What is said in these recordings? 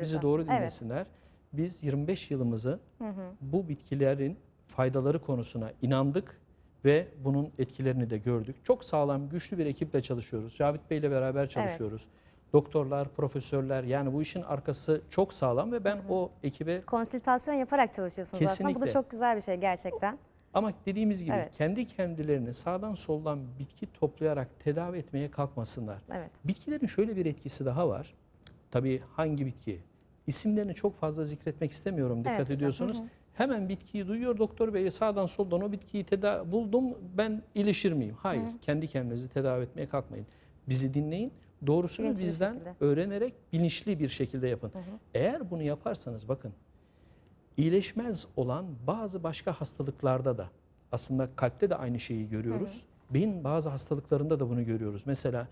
Bizi doğru Evet. dinlesinler. Biz 25 yılımızı bu bitkilerin faydaları konusuna inandık ve bunun etkilerini de gördük. Çok sağlam, güçlü bir ekiple çalışıyoruz. Cavit Bey ile beraber çalışıyoruz. Doktorlar, profesörler yani bu işin arkası çok sağlam ve ben o ekibe Konsültasyon yaparak çalışıyorsunuz aslında. Bu da Kesinlikle. çok güzel bir şey gerçekten. ama dediğimiz gibi Evet. kendi kendilerini sağdan soldan bitki toplayarak tedavi etmeye kalkmasınlar. Evet. Bitkilerin şöyle bir etkisi daha var. Tabii hangi bitki? İsimlerini çok fazla zikretmek istemiyorum dikkat Evet ediyorsunuz. hı hı. Hemen bitkiyi duyuyor doktor bey sağdan soldan o bitkiyi tedavi buldum ben iyileşir miyim? Hayır. Kendi kendinizi tedavi etmeye kalkmayın. Bizi dinleyin. Doğrusunu Bilinçli bizden şekilde. öğrenerek bilinçli bir şekilde yapın. Eğer bunu yaparsanız bakın iyileşmez olan bazı başka hastalıklarda da aslında kalpte de aynı şeyi görüyoruz. Beyin bazı hastalıklarında da bunu görüyoruz. Mesela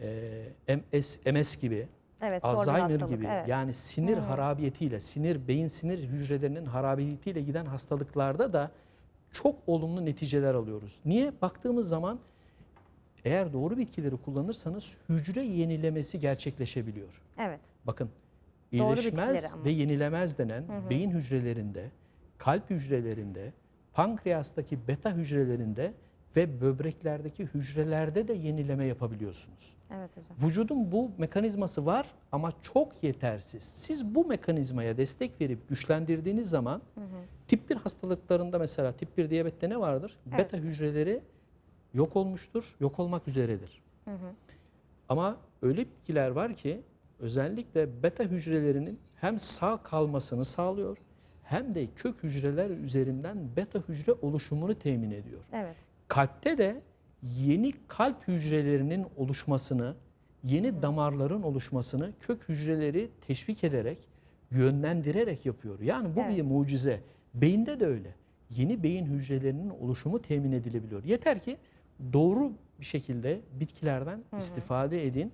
e, MS, MS gibi, Evet, Alzheimer hastalık, gibi evet. yani sinir harabiyetiyle, sinir beyin sinir hücrelerinin harabiyetiyle giden hastalıklarda da çok olumlu neticeler alıyoruz. Niye? Baktığımız zaman eğer doğru bitkileri kullanırsanız hücre yenilemesi gerçekleşebiliyor. Evet. Bakın iyileşmez ve yenilemez denen beyin hücrelerinde, kalp hücrelerinde, pankreastaki beta hücrelerinde ve böbreklerdeki hücrelerde de yenileme yapabiliyorsunuz. Evet hocam. Vücudun bu mekanizması var ama çok yetersiz. Siz bu mekanizmaya destek verip güçlendirdiğiniz zaman tip 1 hastalıklarında mesela tip 1 diyabette ne vardır? Evet. Beta hücreleri yok olmuştur, yok olmak üzeredir. Ama öyle bitkiler var ki özellikle beta hücrelerinin hem sağ kalmasını sağlıyor hem de kök hücreler üzerinden beta hücre oluşumunu temin ediyor. Evet. Kalpte de yeni kalp hücrelerinin oluşmasını, yeni damarların oluşmasını kök hücreleri teşvik ederek, yönlendirerek yapıyor. Yani bu Evet. bir mucize. Beyinde de öyle. Yeni beyin hücrelerinin oluşumu temin edilebiliyor. Yeter ki doğru bir şekilde bitkilerden istifade edin.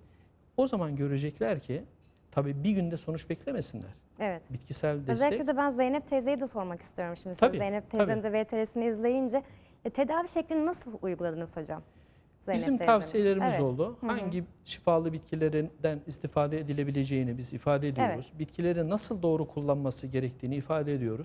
O zaman görecekler ki tabii bir günde sonuç beklemesinler. Evet. Bitkisel destek Özellikle de ben Zeynep teyzeyi de sormak istiyorum şimdi. Tabii, Zeynep teyzenin de VTR'sini izleyince e, tedavi şeklini nasıl uyguladınız hocam? Zeynep Bizim teyzenin? tavsiyelerimiz Evet. oldu. Hangi şifalı bitkilerinden istifade edilebileceğini biz ifade ediyoruz. Bitkileri nasıl doğru kullanması gerektiğini ifade ediyoruz.